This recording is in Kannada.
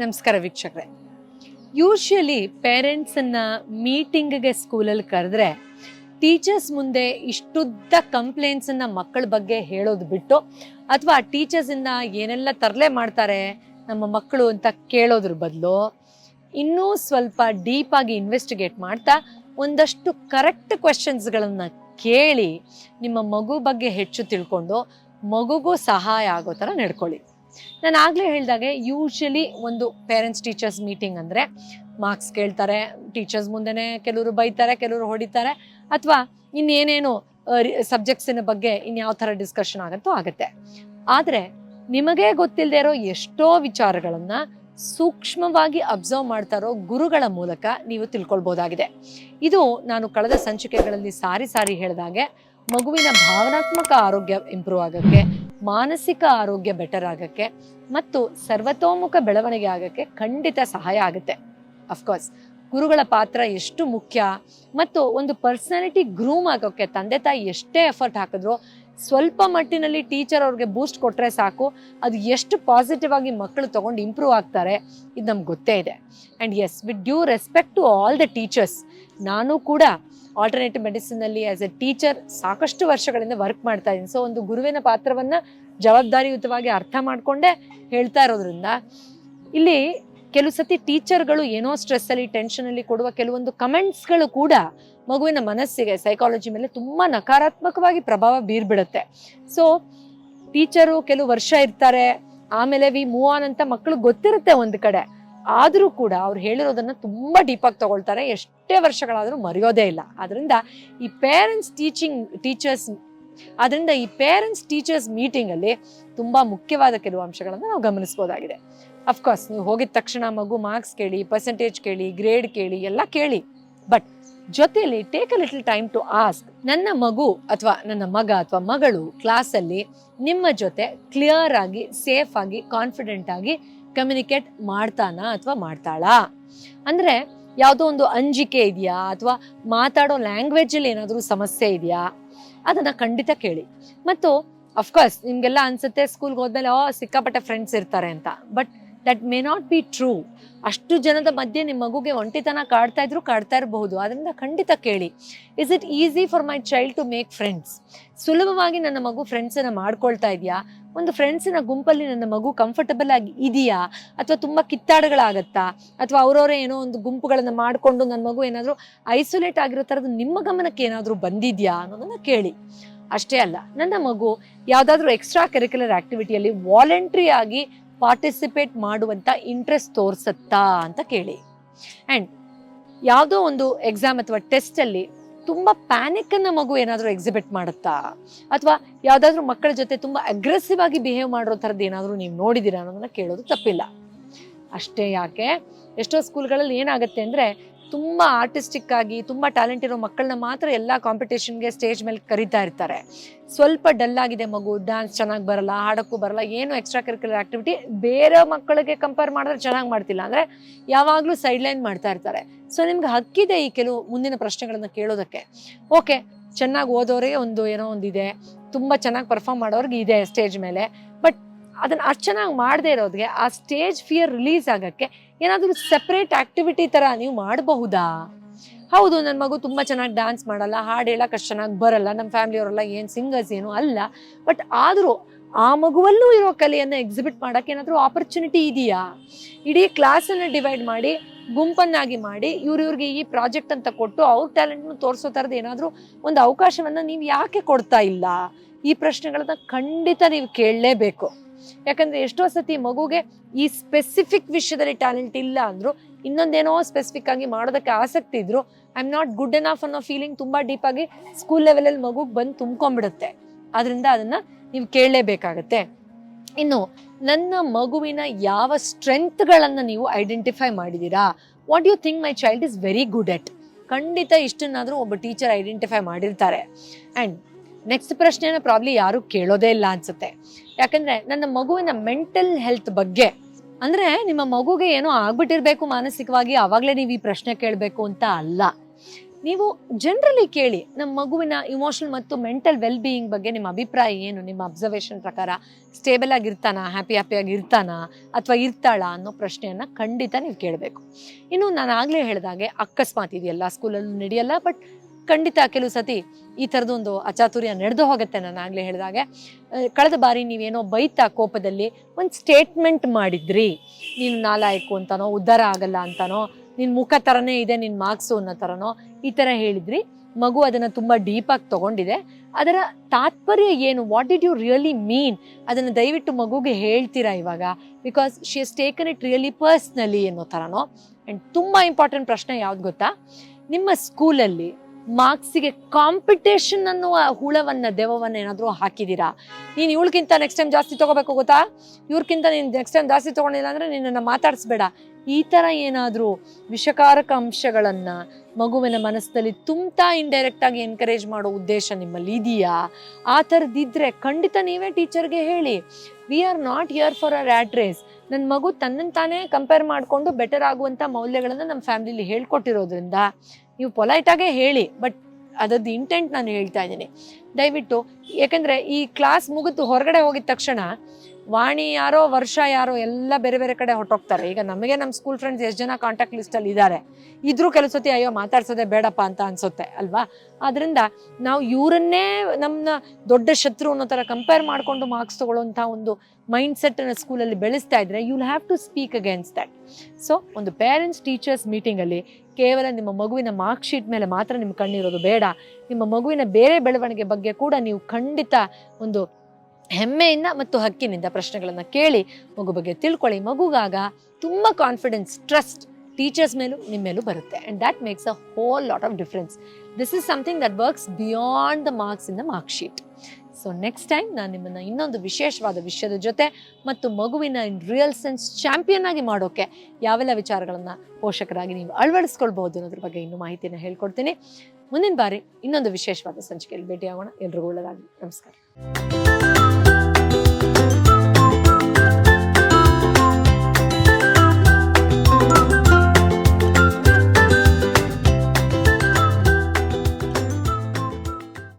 ನಮಸ್ಕಾರ ವೀಕ್ಷಕರೇ. ಯೂಶ್ವಲಿ ಪೇರೆಂಟ್ಸನ್ನು ಮೀಟಿಂಗ್ಗೆ ಸ್ಕೂಲಲ್ಲಿ ಕರೆದ್ರೆ ಟೀಚರ್ಸ್ ಮುಂದೆ ಇಷ್ಟುದ್ದ ಕಂಪ್ಲೇಂಟ್ಸನ್ನು ಮಕ್ಕಳ ಬಗ್ಗೆ ಹೇಳೋದು ಬಿಟ್ಟು ಅಥವಾ ಟೀಚರ್ಸಿಂದ ಏನೆಲ್ಲ ತರಲೆ ಮಾಡ್ತಾರೆ ನಮ್ಮ ಮಕ್ಕಳು ಅಂತ ಕೇಳೋದ್ರ ಬದಲು ಇನ್ನೂ ಸ್ವಲ್ಪ ಡೀಪಾಗಿ ಇನ್ವೆಸ್ಟಿಗೇಟ್ ಮಾಡ್ತಾ ಒಂದಷ್ಟು ಕರೆಕ್ಟ್ ಕ್ವೆಶನ್ಸ್ಗಳನ್ನು ಕೇಳಿ ನಿಮ್ಮ ಮಗು ಬಗ್ಗೆ ಹೆಚ್ಚು ತಿಳ್ಕೊಂಡು ಮಗುಗೂ ಸಹಾಯ ಆಗೋ ಥರ ನಡ್ಕೊಳ್ಳಿ. ನಾನು ಆಗಲೇ ಹೇಳಿದಾಗೆ ಯೂಶಲಿ ಒಂದು ಪೇರೆಂಟ್ಸ್ ಟೀಚರ್ಸ್ ಮೀಟಿಂಗ್ ಅಂದರೆ ಮಾರ್ಕ್ಸ್ ಕೇಳ್ತಾರೆ ಟೀಚರ್ಸ್ ಮುಂದೆನೇ ಕೆಲವರು ಬೈತಾರೆ, ಕೆಲವರು ಹೊಡಿತಾರೆ, ಅಥವಾ ಇನ್ನೇನೇನು ಸಬ್ಜೆಕ್ಟ್ಸಿನ ಬಗ್ಗೆ ಇನ್ಯಾವ ಥರ ಡಿಸ್ಕಷನ್ ಆಗುತ್ತೋ ಆಗುತ್ತೆ. ಆದರೆ ನಿಮಗೇ ಗೊತ್ತಿಲ್ಲದೆ ಇರೋ ಎಷ್ಟೋ ವಿಚಾರಗಳನ್ನು ಸೂಕ್ಷ್ಮವಾಗಿ ಅಬ್ಸರ್ವ್ ಮಾಡ್ತಾ ಇರೋ ಗುರುಗಳ ಮೂಲಕ ನೀವು ತಿಳ್ಕೊಳ್ಬೋದಾಗಿದೆ. ಇದು ನಾನು ಕಳೆದ ಸಂಚಿಕೆಗಳಲ್ಲಿ ಸಾರಿ ಸಾರಿ ಹೇಳಿದಾಗೆ ಮಗುವಿನ ಭಾವನಾತ್ಮಕ ಆರೋಗ್ಯ ಇಂಪ್ರೂವ್ ಆಗೋಕ್ಕೆ ಮಾನಸಿಕ ಆರೋಗ್ಯ ಬೆಟರ್ ಆಗಕ್ಕೆ ಮತ್ತು ಸರ್ವತೋಮುಖ ಬೆಳವಣಿಗೆ ಆಗಕ್ಕೆ ಖಂಡಿತ ಸಹಾಯ ಆಗುತ್ತೆ. ಅಫ್ಕೋರ್ಸ್ ಗುರುಗಳ ಪಾತ್ರ ಎಷ್ಟು ಮುಖ್ಯ ಮತ್ತು ಒಂದು ಪರ್ಸನಾಲಿಟಿ ಗ್ರೂಮ್ ಆಗೋಕ್ಕೆ, ತಂದೆ ತಾಯಿ ಎಷ್ಟೇ ಎಫರ್ಟ್ ಹಾಕಿದ್ರು ಸ್ವಲ್ಪ ಮಟ್ಟಿನಲ್ಲಿ ಟೀಚರ್ ಅವ್ರಿಗೆ ಬೂಸ್ಟ್ ಕೊಟ್ಟರೆ ಸಾಕು, ಅದು ಎಷ್ಟು ಪಾಸಿಟಿವ್ ಆಗಿ ಮಕ್ಕಳು ತಗೊಂಡು ಇಂಪ್ರೂವ್ ಆಗ್ತಾರೆ, ಇದು ನಮ್ಗೆ ಗೊತ್ತೇ ಇದೆ. And as with due respect to all the teachers ನಾನು ಕೂಡ ಆಲ್ಟರ್ನೇಟಿವ್ ಮೆಡಿಸಿನ್ ಅಲ್ಲಿ ಆಸ್ ಎ ಟೀಚರ್ ಸಾಕಷ್ಟು ವರ್ಷಗಳಿಂದ ವರ್ಕ್ ಮಾಡ್ತಾ ಇದ್ದೀನಿ. ಸೊ ಒಂದು ಗುರುವಿನ ಪಾತ್ರವನ್ನ ಜವಾಬ್ದಾರಿಯುತವಾಗಿ ಅರ್ಥ ಮಾಡಿಕೊಂಡೇ ಹೇಳ್ತಾ ಇರೋದ್ರಿಂದ ಇಲ್ಲಿ ಕೆಲವು ಸತಿ ಟೀಚರ್ಗಳು ಏನೋ ಸ್ಟ್ರೆಸ್ ಅಲ್ಲಿ ಟೆನ್ಷನ್ ಅಲ್ಲಿ ಕೊಡುವ ಕೆಲವೊಂದು ಕಮೆಂಟ್ಸ್ಗಳು ಕೂಡ ಮಗುವಿನ ಮನಸ್ಸಿಗೆ ಸೈಕಾಲಜಿ ಮೇಲೆ ತುಂಬಾ ನಕಾರಾತ್ಮಕವಾಗಿ ಪ್ರಭಾವ ಬೀರ್ಬಿಡುತ್ತೆ. ಸೊ ಟೀಚರು ಕೆಲವು ವರ್ಷ ಇರ್ತಾರೆ, ಆಮೇಲೆ ವಿ ಮೂವ್ ಆನ್ ಅಂತ ಮಕ್ಕಳು ಗೊತ್ತಿರುತ್ತೆ ಒಂದು ಕಡೆ. ಆದರೂ ಕೂಡ ಅವ್ರು ಹೇಳಿರೋದನ್ನ ತುಂಬ ಡೀಪಾಗಿ ತಗೊಳ್ತಾರೆ. ಎಷ್ಟೇ ವರ್ಷಗಳಾದರೂ ಮರೆಯೋದೇ ಇಲ್ಲ. ಅದರಿಂದ ಈ ಪೇರೆಂಟ್ಸ್ ಟೀಚಿಂಗ್ ಟೀಚರ್ಸ್ ಅದರಿಂದ ಈ ಪೇರೆಂಟ್ಸ್ ಟೀಚರ್ಸ್ ಮೀಟಿಂಗಲ್ಲಿ ತುಂಬ ಮುಖ್ಯವಾದ ಕೆಲವು ಅಂಶಗಳನ್ನು ನಾವು ಗಮನಿಸ್ಬೋದಾಗಿದೆ. ಅಫ್ಕೋರ್ಸ್ ನೀವು ಹೋಗಿದ ತಕ್ಷಣ ಮಗು ಮಾರ್ಕ್ಸ್ ಕೇಳಿ ಪರ್ಸೆಂಟೇಜ್ ಕೇಳಿ ಗ್ರೇಡ್ ಕೇಳಿ, ಎಲ್ಲ ಕೇಳಿ. ಬಟ್ ಜೊತೆಯಲ್ಲಿ take a little time to ask ನನ್ನ ಮಗು ಅಥವಾ ನನ್ನ ಮಗ ಅಥವಾ ಮಗಳು ಕ್ಲಾಸಲ್ಲಿ ನಿಮ್ಮ ಜೊತೆ ಕ್ಲಿಯರ್ ಆಗಿ ಸೇಫ್ ಆಗಿ ಕಾನ್ಫಿಡೆಂಟ್ ಆಗಿ ಕಮ್ಯುನಿಕೇಟ್ ಮಾಡ್ತಾನಾ ಅಥವಾ ಮಾಡ್ತಾಳಾ? ಅಂದರೆ ಯಾವುದೋ ಒಂದು ಅಂಜಿಕೆ ಇದೆಯಾ? ಅಥವಾ ಮಾತಾಡೋ ಲ್ಯಾಂಗ್ವೇಜಲ್ಲಿ ಏನಾದರೂ ಸಮಸ್ಯೆ ಇದೆಯಾ? ಅದನ್ನು ಖಂಡಿತ ಕೇಳಿ. ಮತ್ತು ಅಫ್ಕೋರ್ಸ್ ನಿಮಗೆಲ್ಲ ಅನ್ಸುತ್ತೆ ಸ್ಕೂಲ್ಗೆ ಹೋದ್ಮೇಲೆ, ಓ, ಸಿಕ್ಕಾಪಟ್ಟೆ ಫ್ರೆಂಡ್ಸ್ ಇರ್ತಾರೆ ಅಂತ. But that may not be true ಅಷ್ಟು ಜನದ ಮಧ್ಯೆ ನಿಮ್ಮ ಮಗುಗೆ ಒಂಟಿತನ ಕಾಡ್ತಾ ಇದ್ರು ಕಾಡ್ತಾ ಇರಬಹುದು. ಅದರಿಂದ ಖಂಡಿತ ಕೇಳಿ. Is it easy for my child to make friends ಸುಲಭವಾಗಿ ನನ್ನ ಮಗು ಫ್ರೆಂಡ್ಸನ್ನು ಮಾಡ್ಕೊಳ್ತಾ ಇದೆಯಾ? ಒಂದು ಫ್ರೆಂಡ್ಸಿನ ಗುಂಪಲ್ಲಿ ನನ್ನ ಮಗು ಕಂಫರ್ಟಬಲ್ ಆಗಿ ಇದೆಯಾ? ಅಥವಾ ತುಂಬ ಕಿತ್ತಾಡಗಳಾಗತ್ತಾ? ಅಥವಾ ಅವರವರೇ ಏನೋ ಒಂದು ಗುಂಪುಗಳನ್ನು ಮಾಡಿಕೊಂಡು ನನ್ನ ಮಗು ಏನಾದರೂ ಐಸೋಲೇಟ್ ಆಗಿರೋ ಥರದ್ದು ನಿಮ್ಮ ಗಮನಕ್ಕೆ ಏನಾದರೂ ಬಂದಿದೆಯಾ? ಅನ್ನೋದನ್ನು ಕೇಳಿ. ಅಷ್ಟೇ ಅಲ್ಲ. ನನ್ನ ಮಗು ಯಾವುದಾದ್ರೂ ಎಕ್ಸ್ಟ್ರಾ ಕರಿಕ್ಯುಲರ್ ಆಕ್ಟಿವಿಟಿಯಲ್ಲಿ ವಾಲಂಟ್ರಿ ಆಗಿ ಪಾರ್ಟಿಸಿಪೇಟ್ ಮಾಡುವಂಥ ಇಂಟ್ರೆಸ್ಟ್ ತೋರಿಸುತ್ತಾ ಅಂತ ಕೇಳಿ. ಆ್ಯಂಡ್ ಯಾವುದೋ ಒಂದು ಎಕ್ಸಾಮ್ ಅಥವಾ ಟೆಸ್ಟಲ್ಲಿ ತುಂಬ ಪ್ಯಾನಿಕ್ಕನ್ನು ಮಗು ಏನಾದರೂ ಎಕ್ಸಿಬಿಟ್ ಮಾಡುತ್ತಾ? ಅಥವಾ ಯಾವುದಾದ್ರೂ ಮಕ್ಕಳ ಜೊತೆ ತುಂಬ ಅಗ್ರೆಸಿವ್ ಆಗಿ ಬಿಹೇವ್ ಮಾಡೋ ಥರದ್ದು ಏನಾದರೂ ನೀವು ನೋಡಿದ್ದೀರಾ ಅನ್ನೋದನ್ನ ಕೇಳೋದು ತಪ್ಪಿಲ್ಲ. ಅಷ್ಟೇ ಯಾಕೆ? ಎಷ್ಟೋ ಸ್ಕೂಲ್ಗಳಲ್ಲಿ ಏನಾಗುತ್ತೆ ಅಂದರೆ ತುಂಬ ಆರ್ಟಿಸ್ಟಿಕ್ ಆಗಿ, ತುಂಬ ಟ್ಯಾಲೆಂಟ್ ಇರೋ ಮಕ್ಕಳನ್ನ ಮಾತ್ರ ಎಲ್ಲ ಕಾಂಪಿಟೇಷನ್ಗೆ ಸ್ಟೇಜ್ ಮೇಲೆ ಕರೀತಾ ಇರ್ತಾರೆ. ಸ್ವಲ್ಪ ಡಲ್ ಆಗಿದೆ ಮಗು ಡ್ಯಾನ್ಸ್ ಚೆನ್ನಾಗಿ ಬರಲ್ಲ, ಹಾಡಕ್ಕೂ ಬರಲ್ಲ, ಏನು ಎಕ್ಸ್ಟ್ರಾ ಕರಿಕ್ಯುಲರ್ ಆಕ್ಟಿವಿಟಿ ಬೇರೆ ಮಕ್ಕಳಿಗೆ ಕಂಪೇರ್ ಮಾಡಿದ್ರೆ ಚೆನ್ನಾಗಿ ಮಾಡ್ತಿಲ್ಲ. ಅಂದರೆ ಯಾವಾಗಲೂ ಸೈಡ್ಲೈನ್ ಮಾಡ್ತಾ ಇರ್ತಾರೆ. ಸೊ ನಿಮ್ಗೆ ಹಕ್ಕಿದೆ ಈ ಕೆಲವು ಮುಂದಿನ ಪ್ರಶ್ನೆಗಳನ್ನು ಕೇಳೋದಕ್ಕೆ. ಓಕೆ ಚೆನ್ನಾಗಿ ಓದೋರಿಗೆ ಒಂದು ಏನೋ ಒಂದಿದೆ ತುಂಬ ಚೆನ್ನಾಗಿ ಪರ್ಫಾರ್ಮ್ ಮಾಡೋರಿಗೆ ಇದೆ ಸ್ಟೇಜ್ ಮೇಲೆ. ಬಟ್ ಅದನ್ನು ಅಷ್ಟು ಚೆನ್ನಾಗಿ ಮಾಡದೇ ಇರೋರಿಗೆ ಆ ಸ್ಟೇಜ್ ಫಿಯರ್ ರಿಲೀಸ್ ಆಗೋಕ್ಕೆ ಏನಾದರೂ ಸೆಪ್ರೇಟ್ ಆಕ್ಟಿವಿಟಿ ಥರ ನೀವು ಮಾಡಬಹುದಾ? ಹೌದು ನನ್ನ ಮಗು ತುಂಬ ಚೆನ್ನಾಗಿ ಡ್ಯಾನ್ಸ್ ಮಾಡಲ್ಲ, ಹಾಡು ಹೇಳಕ್ಕೆ ಅಷ್ಟು ಚೆನ್ನಾಗಿ ಬರಲ್ಲ ನಮ್ಮ ಫ್ಯಾಮಿಲಿಯವರೆಲ್ಲ ಏನು ಸಿಂಗರ್ಸ್ ಏನು ಅಲ್ಲ. ಬಟ್ ಆದರೂ ಆ ಮಗುವಲ್ಲೂ ಇರೋ ಕಲೆಯನ್ನು ಎಕ್ಸಿಬಿಟ್ ಮಾಡೋಕ್ಕೆ ಏನಾದರೂ ಆಪರ್ಚುನಿಟಿ ಇದೆಯಾ? ಇಡೀ ಕ್ಲಾಸನ್ನು ಡಿವೈಡ್ ಮಾಡಿ, ಗುಂಪನ್ನಾಗಿ ಮಾಡಿ ಇವ್ರ ಇವ್ರಿಗೆ ಈ ಪ್ರಾಜೆಕ್ಟ್ ಅಂತ ಕೊಟ್ಟು ಅವ್ರ ಟ್ಯಾಲೆಂಟ್ನು ತೋರಿಸೋ ಥರದ್ದು ಏನಾದರೂ ಒಂದು ಅವಕಾಶವನ್ನು ನೀವು ಯಾಕೆ ಕೊಡ್ತಾ ಇಲ್ಲ? ಈ ಪ್ರಶ್ನೆಗಳನ್ನ ಖಂಡಿತ ನೀವು ಕೇಳಲೇಬೇಕು. ಯಾಕಂದ್ರೆ ಎಷ್ಟೋ ಸತಿ ಮಗುಗೆ ಈ ಸ್ಪೆಸಿಫಿಕ್ ವಿಷಯದಲ್ಲಿ ಟ್ಯಾಲೆಂಟ್ ಇಲ್ಲ ಅಂದ್ರು, ಇನ್ನೊಂದೇನೋ ಸ್ಪೆಸಿಫಿಕ್ ಆಗಿ ಮಾಡೋದಕ್ಕೆ ಆಸಕ್ತಿ ಇದ್ರು I am not good enough ಅನ್ನೋ ಫೀಲಿಂಗ್ ತುಂಬಾ ಡೀಪ್ ಆಗಿ ಸ್ಕೂಲ್ ಲೆವೆಲಲ್ಲಿ ಮಗುಗೆ ಬಂದು ತುಂಬ್ಕೊಂಡ್ಬಿಡುತ್ತೆ. ಅದರಿಂದ ಅದನ್ನ ನೀವು ಕೇಳಲೇಬೇಕಾಗತ್ತೆ. ಇನ್ನು, ನನ್ನ ಮಗುವಿನ ಯಾವ ಸ್ಟ್ರೆಂತ್ಗಳನ್ನು ನೀವು ಐಡೆಂಟಿಫೈ ಮಾಡಿದ್ದೀರಾ what you think my child is very good at ಖಂಡಿತ ಇಷ್ಟನ್ನಾದರೂ ಒಬ್ಬ ಟೀಚರ್ ಐಡೆಂಟಿಫೈ ಮಾಡಿರ್ತಾರೆ. ಆ್ಯಂಡ್ ನೆಕ್ಸ್ಟ್ ಪ್ರಶ್ನೆನ ಪ್ರಾಬ್ಲಿ ಯಾರು ಕೇಳೋದೇ ಇಲ್ಲ ಅನ್ಸುತ್ತೆ. ಯಾಕಂದ್ರೆ ನನ್ನ ಮಗುವಿನ ಮೆಂಟಲ್ ಹೆಲ್ತ್ ಬಗ್ಗೆ, ಅಂದ್ರೆ ನಿಮ್ಮ ಮಗುಗೆ ಏನೋ ಆಗ್ಬಿಟ್ಟಿರ್ಬೇಕು ಮಾನಸಿಕವಾಗಿ ಅವಾಗಲೇ ನೀವು ಈ ಪ್ರಶ್ನೆ ಕೇಳಬೇಕು ಅಂತ ಅಲ್ಲ. ನೀವು ಜನರಲಿ ಕೇಳಿ ನಮ್ಮ ಮಗುವಿನ ಇಮೋಷನಲ್ ಮತ್ತು ಮೆಂಟಲ್ ವೆಲ್ ಬೀಯಿಂಗ್ ಬಗ್ಗೆ ನಿಮ್ಮ ಅಭಿಪ್ರಾಯ ಏನು, ನಿಮ್ಮ ಅಬ್ಸರ್ವೇಷನ್ ಪ್ರಕಾರ ಸ್ಟೇಬಲ್ ಆಗಿರ್ತಾನ ಹ್ಯಾಪಿ ಹ್ಯಾಪಿಯಾಗಿ ಇರ್ತಾನಾ, ಅಥವಾ ಇರ್ತಾಳ ಅನ್ನೋ ಪ್ರಶ್ನೆಯನ್ನು ಖಂಡಿತ ನೀವು ಕೇಳಬೇಕು. ಇನ್ನು ನಾನು ಆಗಲೇ ಹೇಳಿದಾಗೆ ಅಕಸ್ಮಾತ್ ಇದೆಯಲ್ಲ ಸ್ಕೂಲಲ್ಲೂ ನಡೆಯಲ್ಲ ಬಟ್ ಖಂಡಿತ ಕೆಲವು ಸತಿ ಈ ಥರದೊಂದು ಅಚಾತುರ್ಯ ನಡೆದು ಹೋಗುತ್ತೆ ನಾನು ಆಗಲೇ ಹೇಳಿದಾಗೆ. ಕಳೆದ ಬಾರಿ ನೀವೇನೋ ಬೈತಾ ಕೋಪದಲ್ಲಿ ಒಂದು ಸ್ಟೇಟ್ಮೆಂಟ್ ಮಾಡಿದ್ರಿ. ನೀನು ನಾಲಾಯಕು ಅಂತನೋ, ಉದ್ಧಾರ ಆಗಲ್ಲ ಅಂತನೋ ನಿನ್ನ ಮುಖ ಥರನೇ ಇದೆ ನಿನ್ನ ಮಾರ್ಕ್ಸು ಅನ್ನೋ ಥರನೋ ಈ ಥರ ಹೇಳಿದ್ರಿ. ಮಗು ಅದನ್ನು ತುಂಬ ಡೀಪಾಗಿ ತಗೊಂಡಿದೆ. ಅದರ ತಾತ್ಪರ್ಯ ಏನು? What did you really mean ಅದನ್ನು ದಯವಿಟ್ಟು ಮಗುಗೆ ಹೇಳ್ತೀರಾ ಇವಾಗ? Because she's taken it really personally ಅನ್ನೋ ಥರನೋ. ಆ್ಯಂಡ್ ತುಂಬ ಇಂಪಾರ್ಟೆಂಟ್ ಪ್ರಶ್ನೆ ಯಾವ್ದು ಗೊತ್ತಾ? ನಿಮ್ಮ ಸ್ಕೂಲಲ್ಲಿ ಮಾರ್ಕ್ಸಿಗೆ ಕಾಂಪಿಟೇಷನ್ ಅನ್ನುವ ಹುಳವನ್ನ ದೆವವನ್ನ ಏನಾದರೂ ಹಾಕಿದ್ದೀರಾ ನೀನು ಇವಳಿಗಿಂತ ನೆಕ್ಸ್ಟ್ ಟೈಮ್ ಜಾಸ್ತಿ ತಗೋಬೇಕು ಗೊತ್ತಾ? ಇವ್ರಿಗಿಂತ ನೀನು ನೆಕ್ಸ್ಟ್ ಟೈಮ್ ಜಾಸ್ತಿ ತಗೊಂಡಿಲ್ಲ ಅಂದ್ರೆ ನಿನ್ನನ್ನು ಮಾತಾಡಿಸ್ಬೇಡ. ಈ ಥರ ಏನಾದರೂ ವಿಷಕಾರಕ ಅಂಶಗಳನ್ನು ಮಗುವಿನ ಮನಸ್ಸಲ್ಲಿ ತುಂಬಾ ಇಂಡೈರೆಕ್ಟ್ ಆಗಿ ಎನ್ಕರೇಜ್ ಮಾಡೋ ಉದ್ದೇಶ ನಿಮ್ಮಲ್ಲಿ ಇದೆಯಾ? ಆ ಥರದ್ದಿದ್ರೆ ಖಂಡಿತ ನೀವೇ ಟೀಚರ್ಗೆ ಹೇಳಿ. We are not here for a rat race ನನ್ನ ಮಗು ತನ್ನನ್ನು ತಾನೇ ಕಂಪೇರ್ ಮಾಡಿಕೊಂಡು ಬೆಟರ್ ಆಗುವಂಥ ಮೌಲ್ಯಗಳನ್ನು ನಮ್ಮ ಫ್ಯಾಮಿಲಿಲಿ ಹೇಳ್ಕೊಟ್ಟಿರೋದ್ರಿಂದ ನೀವು ಪೊಲೈಟಾಗೇ ಹೇಳಿ ಬಟ್ ಅದರದ್ದು ಇಂಟೆಂಟ್ ನಾನು ಹೇಳ್ತಾ ಇದ್ದೀನಿ. ದಯವಿಟ್ಟು, ಯಾಕಂದರೆ ಈ ಕ್ಲಾಸ್ ಮುಗಿದು ಹೊರಗಡೆ ಹೋಗಿದ ತಕ್ಷಣ ವಾಣಿ ಯಾರೋ, ವರ್ಷ ಯಾರೋ ಎಲ್ಲ ಬೇರೆ ಬೇರೆ ಕಡೆ ಹೊರಟೋಗ್ತಾರೆ. ಈಗ ನಮಗೆ ನಮ್ಮ ಸ್ಕೂಲ್ ಫ್ರೆಂಡ್ಸ್ ಎಷ್ಟು ಜನ ಕಾಂಟ್ಯಾಕ್ಟ್ ಲಿಸ್ಟಲ್ಲಿ ಇದ್ದಾರೆ ಇದ್ರೂ? ಕೆಲವು ಸತಿ, ಅಯ್ಯೋ, ಮಾತಾಡ್ಸೋದೆ ಬೇಡಪ್ಪ ಅಂತ ಅನ್ಸುತ್ತೆ, ಅಲ್ವಾ? ಆದ್ರಿಂದ ನಾವು ಇವರನ್ನೇ ನಮ್ಮನ್ನ ದೊಡ್ಡ ಶತ್ರು ಅನ್ನೋ ಥರ ಕಂಪೇರ್ ಮಾಡಿಕೊಂಡು ಮಾರ್ಕ್ಸ್ ತಗೊಳ್ಳೋಂಥ ಒಂದು ಮೈಂಡ್ ಸೆಟ್ಟನ್ನು ಸ್ಕೂಲಲ್ಲಿ ಬೆಳೆಸ್ತಾ ಇದ್ರೆ you have to speak against that so ಒಂದು ಪೇರೆಂಟ್ಸ್ ಟೀಚರ್ಸ್ ಮೀಟಿಂಗಲ್ಲಿ ಕೇವಲ ನಿಮ್ಮ ಮಗುವಿನ ಮಾರ್ಕ್ ಶೀಟ್ ಮೇಲೆ ಮಾತ್ರ ನಿಮ್ಮ ಕಣ್ಣಿರೋದು ಬೇಡ. ನಿಮ್ಮ ಮಗುವಿನ ಬೇರೆ ಬೆಳವಣಿಗೆ ಬಗ್ಗೆ ಕೂಡ ನೀವು ಖಂಡಿತ ಒಂದು ಹೆಮ್ಮೆಯಿಂದ ಮತ್ತು ಹಕ್ಕಿನಿಂದ ಪ್ರಶ್ನೆಗಳನ್ನು ಕೇಳಿ ಮಗು ಬಗ್ಗೆ ತಿಳ್ಕೊಳ್ಳಿ. ಮಗುಗಾಗ ತುಂಬ ಕಾನ್ಫಿಡೆನ್ಸ್ ಟ್ರಸ್ಟ್ ಟೀಚರ್ಸ್ ಮೇಲೂ ನಿಮ್ಮ ಮೇಲೂ ಬರುತ್ತೆ. And that makes a whole lot of difference this is something that works beyond the marks in the mark sheet so next time ನಾನು ನಿಮ್ಮನ್ನು ಇನ್ನೊಂದು ವಿಶೇಷವಾದ ವಿಷಯದ ಜೊತೆ ಮತ್ತು ಮಗುವಿನ ರಿಯಲ್ ಸೆನ್ಸ್ ಚಾಂಪಿಯನ್ ಆಗಿ ಮಾಡೋಕ್ಕೆ ಯಾವೆಲ್ಲ ವಿಚಾರಗಳನ್ನು ಪೋಷಕರಾಗಿ ನೀವು ಅಳವಡಿಸ್ಕೊಳ್ಬೋದು ಅನ್ನೋದ್ರ ಬಗ್ಗೆ ಇನ್ನೂ ಮಾಹಿತಿಯನ್ನು ಹೇಳ್ಕೊಡ್ತೀನಿ. ಮುಂದಿನ ಬಾರಿ ಇನ್ನೊಂದು ವಿಶೇಷವಾದ ಸಂಚಿಕೆಯಲ್ಲಿ ಭೇಟಿಯಾಗೋಣ. ಎಲ್ರಿಗೂ ಒಳ್ಳೆಯದಾಗಲಿ. ನಮಸ್ಕಾರ.